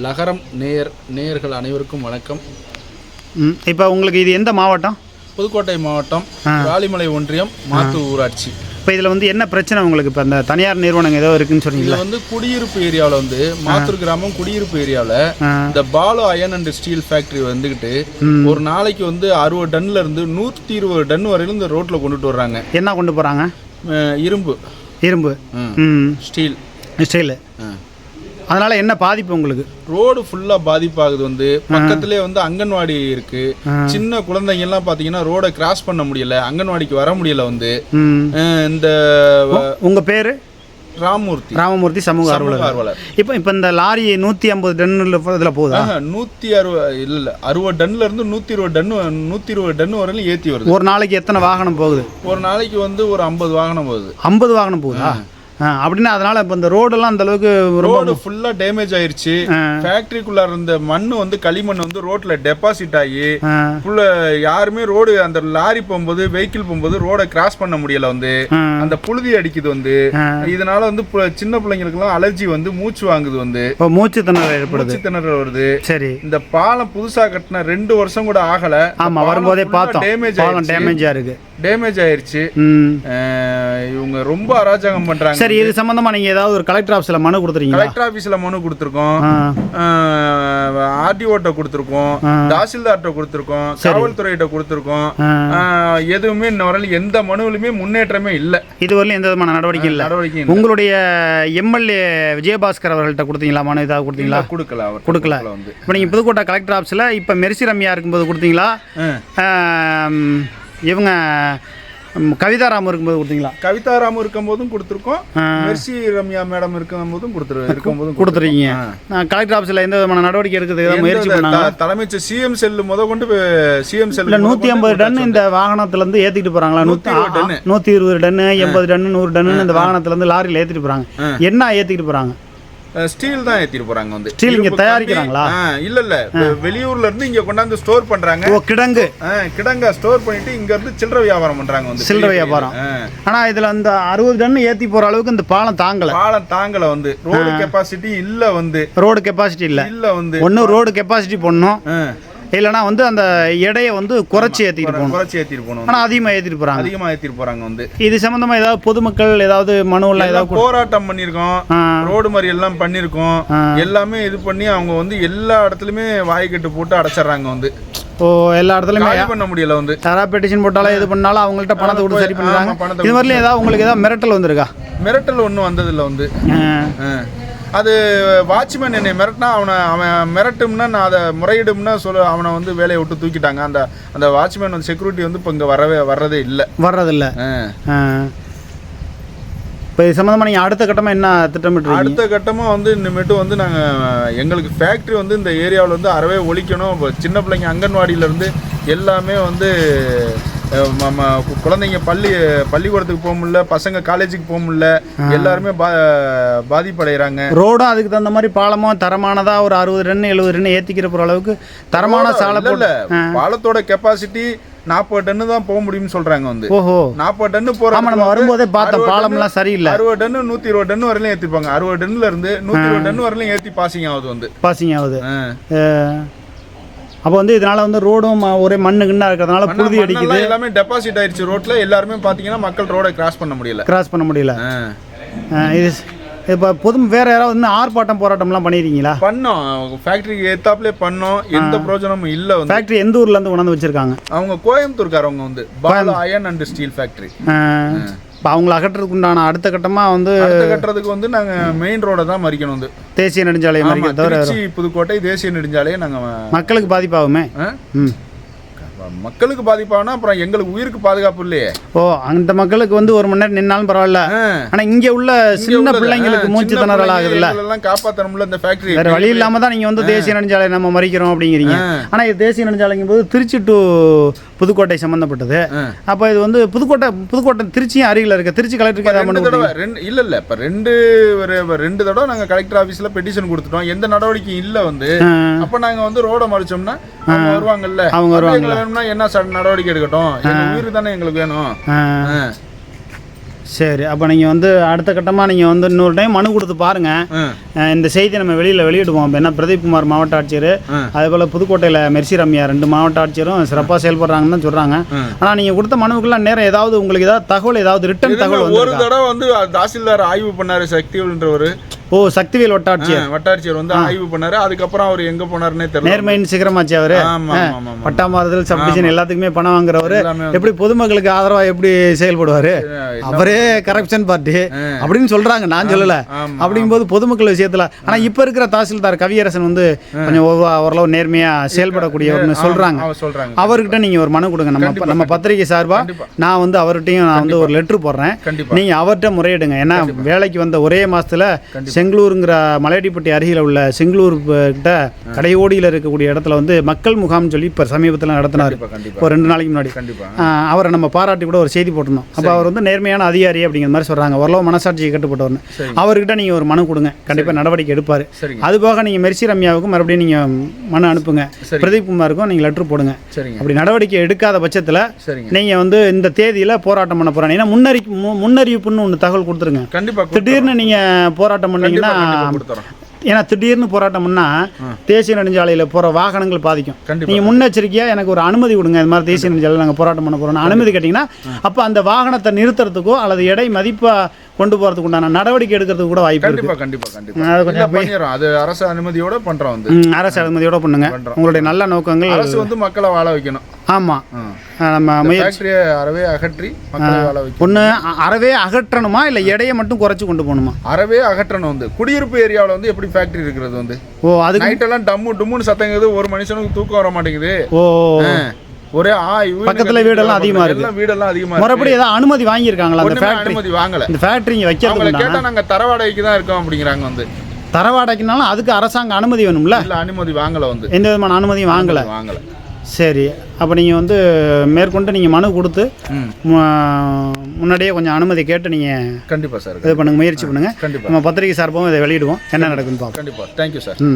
லகரம் நேயர் நேயர்கள் அனைவருக்கும் வணக்கம். இப்போ உங்களுக்கு இது எந்த மாவட்டம்? புதுக்கோட்டை மாவட்டம் வாலிமலை ஒன்றியம் மாத்தூர் ஊராட்சி. இப்போ இதில் வந்து என்ன பிரச்சனை உங்களுக்கு? இப்போ அந்த தனியார் நிறுவனம் ஏதோ இருக்குன்னு சொன்னீங்களா வந்து குடியிருப்பு ஏரியாவில் வந்து மாத்தூர் கிராமம் குடியிருப்பு ஏரியாவில். இந்த Balu iron and steel factory வந்துகிட்டு ஒரு நாளைக்கு வந்து அறுபது டன்ல இருந்து நூற்றி இருபது டன் வரையிலும் இந்த ரோட்ல கொண்டுட்டு வர்றாங்க. என்ன கொண்டு போகிறாங்க இரும்பு. இரும்பு. ஸ்டீல். ஸ்டைலு. அதனால் என்ன பாதிப்பு உங்களுக்கு? ரோடு ஃபுல்லா பாதிப்பாகுது வந்து. பக்கத்திலே வந்து அங்கன்வாடி இருக்கு. சின்ன குழந்தைங்க எல்லாம் பாத்தீங்கன்னா ரோட கிராஸ் பண்ண முடியல. அங்கன்வாடிக்கு வர முடியல வந்து. இந்த உங்கள் பேர்? ராமூர்த்தி. ராமமூர்த்தி சமூக ஆர்வலர். இப்போ இப்போ இந்த லாரி நூற்றி ஐம்பது டன்னில் இதில் போகுதா நூத்தி அறுபது இல்ல அறுபது டன்ல இருந்து நூத்தி இருபது டன் நூத்தி இருபது டன் வரையிலும் ஏத்தி வருது. ஒரு நாளைக்கு எத்தனை வாகனம் போகுது? ஒரு நாளைக்கு வந்து ஒரு ஐம்பது வாகனம் போகுது. ஐம்பது வாகனம் போகுதா? அப்படின்னா அதனால் இப்போ இந்த ரோடெல்லாம் அந்த அளவுக்கு ரோடு ஃபுல்லா டேமேஜ் ஆயிருச்சு. ஃபேக்டரிக்குள்ள இருந்த மண்ணு வந்து களிமண் வந்து ரோட்ல டெபாசிட் ஆகி ஃபுல்ல யாருமே ரோடு அந்த லாரி போகும்போது வெஹிக்கிள் போகும்போது ரோட கிராஸ் பண்ண முடியல வந்து. அந்த புழுதி அடிக்குது வந்து. இதனால வந்து சின்ன பிள்ளைங்களுக்குலாம் அலர்ஜி வந்து மூச்சு வாங்குது வந்து. இப்போ மூச்சு திணறல் ஏற்படுது. திணறல் வருது. சரி. இந்த பாலம் புதுசா கட்டின ரெண்டு வருஷம் கூட ஆகல. ஆமாம் வரும்போதே பார்த்தோம். டேமேஜ் பாலம் டேமேஜாக இருக்குது டேமேஜ் ஆயிருச்சு. இவங்க ரொம்ப அராஜகம் பண்றாங்க. சரி இது சம்மந்தமாக நீங்கள் ஏதாவது ஒரு கலெக்டர் ஆஃபீஸில் மனு கொடுத்துறீங்களா கலெக்டர் ஆபீஸ்ல மனு கொடுத்துருக்கோம். ஆர்டிஓட்ட கொடுத்துருக்கோம். தாசில்தார்ட்ட கொடுத்துருக்கோம். காவல்துறையிட்ட கொடுத்துருக்கோம். எதுவுமே இன்ன வரையிலும் எந்த மனுவிலுமே முன்னேற்றமே இல்லை. இதுவரையிலும் எந்த விதமான நடவடிக்கை இல்லை. நடவடிக்கை. உங்களுடைய எம்எல்ஏ விஜயபாஸ்கர் அவர்கள்ட்ட கொடுத்தீங்களா? மனு ஏதாவது கொடுத்தீங்களா? கொடுக்கல அவர் கொடுக்கல. வந்து. இப்போ நீங்கள் புதுக்கோட்டை கலெக்டர் ஆஃபீஸில் இப்போ மெர்சி ரம்யா இருக்கும்போது கொடுத்தீங்களா? இவங்க ம், கவிதாராம் இருக்கும்போது கொடுத்தீங்களா? கவிதாராம் இருக்கும் போதும் கொடுத்துருக்கோம் மெர்சி ரம்யா மேடம் இருக்கும் போதும் கொடுத்துரு இருக்கும் போதும் கொடுத்துருக்கீங்க. கலெக்டர் ஆஃபீஸில் எந்த விதமான நடவடிக்கை ஏதாவது முயற்சி பண்ணாங்க தலைமைச்சர் சிஎம் செல்லு முத கொண்டு சிஎம் இல்லை நூற்றி ஐம்பது டன் இந்த வாகனத்துலேருந்து ஏற்றிட்டு போகிறாங்களா நூற்றி நூற்றி இருபது டன்னு. எண்பது டன்னு நூறு டன்னு இந்த வாகனத்துலேருந்து லாரியில் ஏற்றிட்டு போகிறாங்க என்ன ஏற்றிட்டு போகிறாங்க ஸ்டீல் தான் ஏத்திட்டு போறாங்க வந்து. Steel இங்க தயாரிக்கிறாங்களா? இல்ல இல்ல. வெளியூர்ல இருந்து இங்க கொண்டாந்து ஸ்டோர் பண்றாங்க. ஓ கிடங்கு. கிடங்க ஸ்டோர் பண்ணிட்டு இங்க இருந்து சில்லறை வியாபாரம் பண்றாங்க வந்து. சில்லறை வியாபாரம். ஆ. ஆனால் இதில் இந்த அறுபது டன் ஏற்றி போகிற அளவுக்கு இந்த பாலம் தாங்கலை. பாலம் தாங்கல வந்து. ரோடு கெப்பாசிட்டி இல்ல வந்து. ரோடு கெப்பாசிட்டி இல்லை. இல்ல வந்து. ஒன்று ரோடு கெப்பாசிட்டி போடணும். ஆ, இல்லைனா வந்து அந்த எடையை வந்து குறைச்சி ஏற்றிட்டு போகணும். குறைச்சி ஏத்திட்டு போகணும். ஆனால் அதிகமாக ஏற்றிட்டு போகிறாங்க அதிகமா ஏத்திட்டு போறாங்க வந்து. இது சம்மந்தமாக ஏதாவது பொதுமக்கள் ஏதாவது மனுவெல்லாம் ஏதாவது போராட்டம் பண்ணிருக்கோம் ஆ. ரோடு மாதிரி எல்லாம் பண்ணிருக்கோம் எல்லாமே இது பண்ணி அவங்க வந்து எல்லா இடத்துலயுமே வாய்க்கட்டு போட்டு அடைச்சிடுறாங்க வந்து. ஓ எல்லா இடத்துலையுமே பண்ண முடியல வந்து. யாராவது பெட்டிஷன் போட்டாலும் இது பண்ணாலும் அவங்கள்ட்ட பணத்தை கொடுத்து சரி பண்ணுறாங்க இது மாதிரிலாம் ஏதாவது உங்களுக்கு ஏதாவது மிரட்டல் வந்திருக்கா? மிரட்டல் ஒன்றும் வந்ததில்ல வந்து. அது வாட்ச்மேன் என்னை மிரட்டினா அவனை அவன் மிரட்டும்னா நான் அதை முறையிடும்னா சொல்ல அவனை வந்து வேலையை விட்டு தூக்கிட்டாங்க. அந்த அந்த வாட்ச்மேன் வந்து செக்யூரிட்டி வந்து இப்போ இங்கே வரவே வர்றதே இல்லை. வர்றதில்ல. இப்போ இது சம்மந்தமாக நீங்கள் அடுத்த கட்டமாக என்ன திட்டமிட்டுருக்கீங்க அடுத்த கட்டமாக வந்து இனிமேட்டு வந்து நாங்கள் எங்களுக்கு ஃபேக்ட்ரி வந்து இந்த ஏரியாவில் வந்து அறவே ஒழிக்கணும். இப்போ சின்ன பிள்ளைங்க அங்கன்வாடியிலேருந்து எல்லாமே வந்து அஹ், ம- ம- கு- குழந்தைங்க பள்ளி பள்ளிக்கூடத்துக்கு போக முடியல பசங்க காலேஜுக்கு போக முடியல எல்லாருமே பா பாதிப்படைகிறாங்க. ரோடும் அதுக்கு தகுந்த மாதிரி பாலமும் தரமானதா ஒரு அறுபது டன் எழுபது டன் ஏற்றிக்கிற போகிற அளவுக்கு தரமான சாலை இல்ல பாலத்தோட கெப்பாசிட்டி நாற்பது டன்னு தான் போக முடியும்னு சொல்றாங்க வந்து. ஓஹோ. நாற்பது டன்னு போற நம்ம வரும்போதே பார்த்தோம் பாலம்லாம் சரியில்லை. அறுபது டன்னு நூத்தி இருபது டன்னு வரையிலும் ஏத்திப்பாங்க. அறுபது டன்னுல இருந்து நூத்தி இருபது டன்னு வரையிலும் ஏத்தி பாசிங் ஆகுது வந்து. பாசிங் ஆகுது. அப்போ வந்து இதனால வந்து ரோடும் ஒரே மண்ணு கிண்ணா இருக்கிறதுனால புழுதி அடிக்குது. எல்லாமே டெபாசிட் ஆயிருச்சு ரோட்ல எல்லாருமே பாத்தீங்கன்னா மக்கள் ரோட கிராஸ் பண்ண முடியல. கிராஸ் பண்ண முடியல. இது இப்போ பொது வேற யாராவது இன்னும் ஆர்ப்பாட்டம் போராட்டம்லாம் பண்ணியிருக்கீங்களா பண்ணோம். ஃபேக்டரிக்கு ஏத்தாப்லே பண்ணோம். எந்த பிரயோஜனமும் இல்ல வந்து. ஃபேக்ட்ரி எந்த ஊர்ல இருந்து கொண்டாந்து வச்சிருக்காங்க? அவங்க கோயம்புத்தூர்காரவங்க வந்து Bala iron and steel factory இப்போ அவங்கள அகற்றுறதுக்கு உண்டான அடுத்த கட்டமாக வந்து அடுத்த கட்டுறதுக்கு வந்து நாங்க மெயின் ரோட தான் மறிக்கணும் வந்து. தேசிய நெடுஞ்சாலை ஆமா, மறிக்க தவிர புதுக்கோட்டை தேசிய நெடுஞ்சாலையை நாங்க மக்களுக்கு பாதிப்பாகுமே? ம். மக்களுக்கு பாதிப்பானா? அப்புறம் எங்களுக்கு உயிருக்கு பாதுகாப்பு இல்லையே? ஓ அந்த மக்களுக்கு வந்து ஒரு மணி நேரம் நின்னாலும் பரவாயில்ல. ஆனா இங்க உள்ள சின்ன பிள்ளைங்களுக்கு மூச்சு திணறல் ஆகுதுல்ல. எங்களெல்லாம் காப்பாத்தணும்ல இந்த ஃபேக்டரி வேற வழி இல்லாம தான் நீங்க வந்து தேசிய நெடுஞ்சாலை நம்ம மறிக்கிறோம் அப்படிங்கிறீங்க. ஆனா இது தேசிய நெடுஞ்சாலைங்கும் போது திருச்சி டு புதுக்கோட்டை சம்பந்தப்பட்டது. அப்போ இது வந்து புதுக்கோட்டை புதுக்கோட்டை திருச்சியும் அருகில் இருக்கு. திருச்சி கலெக்டருக்கு ரெண்டு தடவை ரெண்டு இல்ல இல்ல. இப்ப ரெண்டு ஒரு ரெண்டு தடவை நாங்க கலெக்டர் ஆபீஸ்ல பெட்டிஷன் கொடுத்துட்டோம். எந்த நடவடிக்கையும் இல்ல வந்து. அப்ப நாங்க வந்து ரோட மறிச்சோம்னா வருவாங்கல்ல. அவங்க வேணும்னா என்ன நடவடிக்கை எடுக்கட்டும்? உயிர் தானே எங்களுக்கு வேணும். சரி அப்போ நீங்கள் வந்து அடுத்த கட்டமாக நீங்கள் வந்து இன்னொரு டைம் மனு கொடுத்து பாருங்கள் இந்த செய்தி நம்ம வெளியில் வெளியிடுவோம். பிரதீப் குமார் மாவட்ட ஆட்சியர். அதே போல் புதுக்கோட்டையில் மெர்சி ரம்யா ரெண்டு மாவட்ட ஆட்சியரும் சிறப்பாக செயல்படுறாங்கன்னு தான் சொல்கிறாங்க. ஆனால் நீங்கள் கொடுத்த மனுவுக்குலாம் நேரம் ஏதாவது உங்களுக்கு ஏதாவது தகவல் ஏதாவது ரிட்டன் தகவல் ஒரு தடவை வந்து தாசில்தார் ஆய்வு பண்ணாரு சக்திவேல்ன்றவர். ஓ சக்திவேல் வட்டாட்சியர். வட்டாட்சியர் வந்து ஆய்வு பண்ணாரு. அதுக்கப்புறம் அவர் எங்க போனாருன்னே தெரியல. நேர்மையின் சிகரமாச்சு அவரு. பட்டாமாறுதல் சப்டிஷன் எல்லாத்துக்குமே பணம் வாங்குறவரு. எப்படி பொதுமக்களுக்கு ஆதரவா எப்படி செயல்படுவாரு? அவரே கரப்ஷன் பார்ட்டி அப்படின்னு சொல்றாங்க நான் சொல்லல. அப்படிங்கும்போது பொதுமக்கள் விஷயத்துல ஆனா இப்ப இருக்கிற தாசில்தார் கவியரசன் வந்து கொஞ்சம் ஓரளவு நேர்மையா செயல்படக்கூடியவர்னு சொல்றாங்க. அவர் சொல்றாங்க. அவர்கிட்ட நீங்க ஒரு மனு கொடுங்க. நம்ம நம்ம பத்திரிகை சார்பா. நான் வந்து அவர்கிட்டயும் நான் வந்து ஒரு லெட்டர் போடுறேன். நீங்க அவர்கிட்ட முறையிடுங்க. ஏன்னா வேலைக்கு வந்த ஒரே மாசத்துல செங்களூருங்கிற மலையடிப்பட்டி அருகில் உள்ள செங்களூர் கிட்ட கடையோடியில் இருக்கக்கூடிய இடத்துல வந்து மக்கள் முகாம்னு சொல்லி இப்போ சமீபத்தில் நடத்தினார். இப்போ ரெண்டு நாளைக்கு முன்னாடி. அவரை நம்ம பாராட்டி கூட ஒரு செய்தி போட்டிருந்தோம். அப்போ அவர் வந்து நேர்மையான அதிகாரி அப்படிங்கிற மாதிரி சொல்கிறாங்க ஓரளவு மனசாட்சியை கட்டுப்பட்டவர்னு. அவர்கிட்ட நீங்கள் ஒரு மனு கொடுங்க. கண்டிப்பாக நடவடிக்கை எடுப்பார். அது போக நீங்கள் மெர்சி ரம்யாவுக்கும் மறுபடியும் நீங்கள் மனு அனுப்புங்க. பிரதீப் குமாருக்கும் நீங்கள் லெட்டர் போடுங்க. அப்படி நடவடிக்கை எடுக்காத பட்சத்தில் நீங்கள் வந்து இந்த தேதியில் போராட்டம் பண்ண போகிறாங்க ஏன்னா முன்னறி முன்னறிவிப்புன்னு ஒன்று தகவல் கொடுத்துருங்க. கண்டிப்பா திடீர்னு நீங்கள் போராட்டம் பண்ணீங்கன்னா ஏன்னா திடீர்னு போராட்டம் பண்ணா தேசிய நெடுஞ்சாலையில் போகிற வாகனங்கள் பாதிக்கும். நீங்கள் முன்னெச்சரிக்கையாக எனக்கு ஒரு அனுமதி கொடுங்க இந்த மாதிரி தேசிய நெடுஞ்சாலையில் நாங்கள் போராட்டம் பண்ண போகிறோம் அனுமதி கேட்டிங்கன்னா அப்போ அந்த வாகனத்தை நிறுத்துறதுக்கோ அல்லது எடை மதிப்பாக கொண்டு போகிறதுக்கு உண்டான நடவடிக்கை எடுக்கிறதுக்கு கூட வாய்ப்பு இருக்கு. கண்டிப்பா கண்டிப்பா கண்டிப்பா. அது அரசு அனுமதியோட பண்றோம் வந்து. ம், அரசு அனுமதியோட பண்ணுங்க. உங்களுடைய நல்ல நோக்கங்கள் அரசு வந்து மக்களை வாழ வைக்கணும். ஆமாம். நம்ம முயற்சி அறவே அகற்றி ஒன்று அறவே அகற்றணுமா? இல்லை எடையை மட்டும் குறைச்சி கொண்டு போகணுமா? அறவே அகற்றணும் வந்து. குடியிருப்பு ஏரியாவில் வந்து எப்படி ஃபேக்டரி இருக்கிறது வந்து? ஓ அதுக்கு நைட் எல்லாம் டம்மு டும்முன்னு சத்தங்குது ஒரு மனுஷனுக்கு தூக்கம் வர மாட்டேங்குது. ஓ. ஒரே ஆ பக்கத்துல வீடெல்லாம் அதிகமா இருக்கு. வீடெல்லாம் அதிகமா இருக்கு. முறைப்படி ஏதாவது அனுமதி வாங்கியிருக்காங்களா அந்த ஃபேக்ட்ரி அனுமதி வாங்கல. இந்த ஃபேக்ட்ரி இங்கே உண்டான? கேட்டா நாங்க தர வாடகைக்கு தான் இருக்கோம் அப்படிங்கிறாங்க வந்து. தரவாடைக்குனாலும் அதுக்கு அரசாங்க அனுமதி வேணும்ல? இல்ல அனுமதி வாங்கல வந்து. எந்த விதமான அனுமதியும் வாங்கலை. வாங்கல. சரி. அப்போ நீங்கள் வந்து மேற்கொண்டு நீங்கள் மனு கொடுத்து முன்னாடியே கொஞ்சம் அனுமதி கேட்டு நீங்கள் கண்டிப்பா சார். இது பண்ணுங்க முயற்சி பண்ணுங்கள் நம்ம பத்திரிகை சார்பாகவும் இதை வெளியிடுவோம். என்ன நடக்குதுன்னு பார்ப்போம். கண்டிப்பா. தேங்க்யூ சார் ம்.